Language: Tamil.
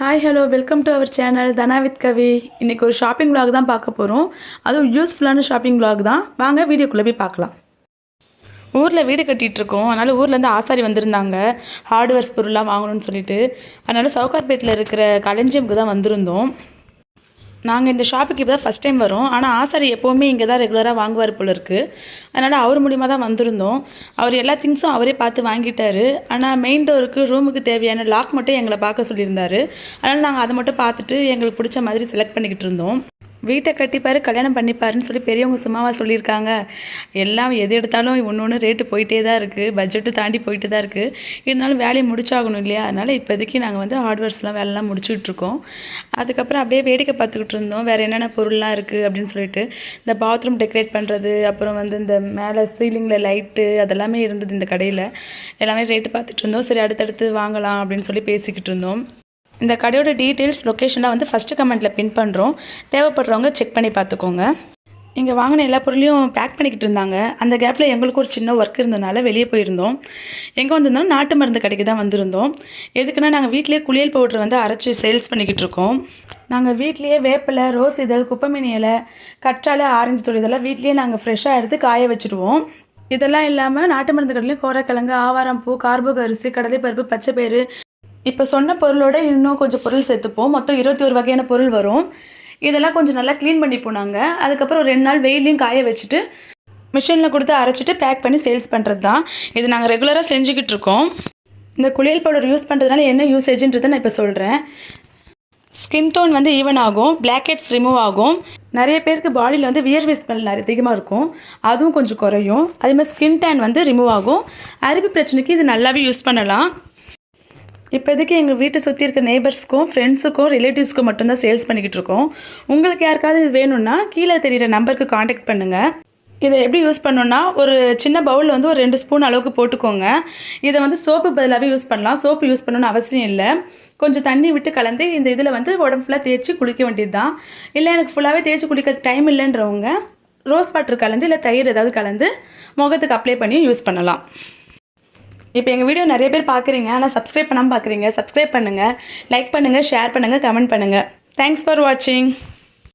Hi hello welcome to our channel Dhana with Kavi இன்றைக்கி ஒரு ஷாப்பிங் vlog தான் பார்க்க போகிறோம் அதுவும் யூஸ்ஃபுல்லான ஷாப்பிங் vlog தான். வாங்க வீடியோக்குள்ளே போய் பார்க்கலாம். ஊரில் வீடு கட்டிகிட்டு இருக்கோம். அதனால் ஊர்லேருந்து ஆசாரி வந்திருந்தாங்க. ஹார்ட்வேர்ஸ் பொருள்லாம் வாங்கணும்னு சொல்லிட்டு. அதனால் சவுகார்பேட்டில் இருக்கிற களஞ்சியமுக்கு தான் வந்திருந்தோம். நாங்கள் இந்த ஷாப்புக்கு இப்போ தான் ஃபஸ்ட் டைம் வரோம். ஆனால் ஆசாரி எப்போவுமே இங்கே தான் ரெகுலராக வாங்குவார் போல இருக்குது அதனால் அவர் மூலிமா தான் வந்திருந்தோம். அவர் எல்லா திங்ஸும் அவரே பார்த்து வாங்கிட்டார். ஆனால் மெயின் டோருக்கு ரூமுக்கு தேவையான லாக் மட்டும் எங்களை பார்க்க சொல்லியிருந்தார். அதனால் நாங்கள் அதை மட்டும் பார்த்துட்டு எங்களுக்கு பிடிச்ச மாதிரி செலக்ட் பண்ணிக்கிட்டு இருந்தோம். வீட்டை கட்டிப்பாரு கல்யாணம் பண்ணிப்பாருன்னு சொல்லி பெரியவங்க சும்மாவா சொல்லியிருக்காங்க. எல்லாம் எது எடுத்தாலும் ஒன்று ஒன்று ரேட்டு போயிட்டே தான் இருக்குது பட்ஜெட்டு தாண்டி போயிட்டு தான் இருக்குது இருந்தாலும் வேலையை முடிச்சாகணும் இல்லையா? அதனால் இப்போதைக்கு நாங்கள் வந்து ஹார்ட்வேர்ஸ்லாம் வேலைலாம் முடிச்சுட்ருக்கோம் அதுக்கப்புறம் அப்படியே வேடிக்கை பார்த்துக்கிட்டு இருந்தோம். வேறு என்னென்ன பொருள்லாம் இருக்குது அப்படின்னு சொல்லிட்டு. இந்த பாத்ரூம் டெக்கரேட் பண்ணுறது அப்புறம் வந்து இந்த மேலே சீலிங்கில் லைட்டு அதெல்லாமே இருந்தது இந்த கடையில். எல்லாமே ரேட்டு பார்த்துட்டு இருந்தோம். சரி அடுத்தடுத்து வாங்கலாம் அப்படின்னு சொல்லி பேசிக்கிட்டு இருந்தோம். இந்த கடையோட டீட்டெயில்ஸ் லொக்கேஷனாக வந்து ஃபஸ்ட்டு கமெண்ட்டில் பின் பண்ணுறோம் தேவைப்படுறவங்க செக் பண்ணி பார்த்துக்கோங்க. இங்கே வாங்கின எல்லா பொருளையும் பேக் பண்ணிக்கிட்டு இருந்தாங்க. அந்த கேப்பில் எங்களுக்கு ஒரு சின்ன ஒர்க் இருந்தனால வெளியே போயிருந்தோம். எங்கே வந்திருந்தோம்? நாட்டு மருந்து கடைக்கு தான் வந்திருந்தோம். எதுக்குன்னா நாங்கள் வீட்டிலே குளியல் பவுடர் வந்து அரைச்சி சேல்ஸ் பண்ணிக்கிட்டு இருக்கோம். நாங்கள் வீட்லேயே வேப்பிலை ரோஸ் இதழ் குப்பைமீனி இலை கற்றாழை ஆரஞ்சு தூள் இதெல்லாம் வீட்லேயே நாங்கள் ஃப்ரெஷ்ஷாக எடுத்து காய வச்சுருவோம் இதெல்லாம் இல்லாமல் நாட்டு மருந்து கடையிலையும் கோரக்கிழங்கு ஆவாரம் பூ கார்போக அரிசி கடலைப்பருப்பு பச்சைப்பயிறு இப்போ சொன்ன பொருளோட இன்னும் கொஞ்சம் பொருள் சேர்த்துப்போம். மொத்தம் இருபத்தி ஒரு வகையான பொருள் வரும். இதெல்லாம் கொஞ்சம் நல்லா க்ளீன் பண்ணி போனாங்க. அதுக்கப்புறம் ரெண்டு நாள் வெயிலையும் காய வச்சுட்டு மிஷினில் கொடுத்து அரைச்சிட்டு பேக் பண்ணி சேல்ஸ் பண்ணுறது தான் இது நாங்கள் ரெகுலராக செஞ்சுக்கிட்டு இருக்கோம். இந்த குளியல் பவுடர் யூஸ் பண்ணுறதுனால என்ன யூசேஜுன்றதை நான் இப்போ சொல்கிறேன் ஸ்கின் டோன் வந்து ஈவன் ஆகும். பிளாக் ஹெட்ஸ் ரிமூவ் ஆகும். நிறைய பேருக்கு பாடியில் வந்து வியர்வை ஸ்மெல் நிறைய அதிகமாக இருக்கும். அதுவும் கொஞ்சம் குறையும். அதே மாதிரி ஸ்கின் டேன் வந்து ரிமூவ் ஆகும். அரிப்பு பிரச்சனைக்கு இது நல்லாவே யூஸ் பண்ணலாம். இப்போதைக்கு எங்கள் வீட்டை சுற்றி இருக்க நெய்பர்ஸ்க்கும் ஃப்ரெண்ட்ஸுக்கும் ரிலேட்டிவ்ஸ்க்கும் மட்டும்தான் சேல்ஸ் பண்ணிக்கிட்டு இருக்கோம். உங்களுக்கு யாருக்காவது இது வேணும்னா கீழே தெரிகிற நம்பருக்கு காண்டாக்ட் பண்ணுங்கள் இதை எப்படி யூஸ் பண்ணணும்னா ஒரு சின்ன பவுலில் வந்து ஒரு ரெண்டு ஸ்பூன் அளவுக்கு போட்டுக்கோங்க. இதை வந்து சோப்பு பதிலாகவே யூஸ் பண்ணலாம். சோப்பு யூஸ் பண்ணணும்னு அவசியம் இல்லை. கொஞ்சம் தண்ணி விட்டு கலந்து இந்த இதில் வந்து உடம்பு ஃபுல்லாக தேய்ச்சி குளிக்க வேண்டியது தான் இல்லை எனக்கு ஃபுல்லாகவே தேய்ச்சி குளிக்க டைம் இல்லைன்றவங்க ரோஸ் வாட்டர் கலந்து இல்லை தயிர் ஏதாவது கலந்து முகத்துக்கு அப்ளை பண்ணி யூஸ் பண்ணலாம். இப்போ எங்கள் வீடியோ நிறைய பேர் பார்க்குறீங்க ஆனால் சப்ஸ்கிரைப் பண்ணாமல் பார்க்குறீங்க சப்ஸ்கிரைப் பண்ணுங்கள் லைக் பண்ணுங்கள் ஷேர் பண்ணுங்கள் கமெண்ட் பண்ணுங்கள் தேங்க்ஸ் ஃபார் வாட்சிங்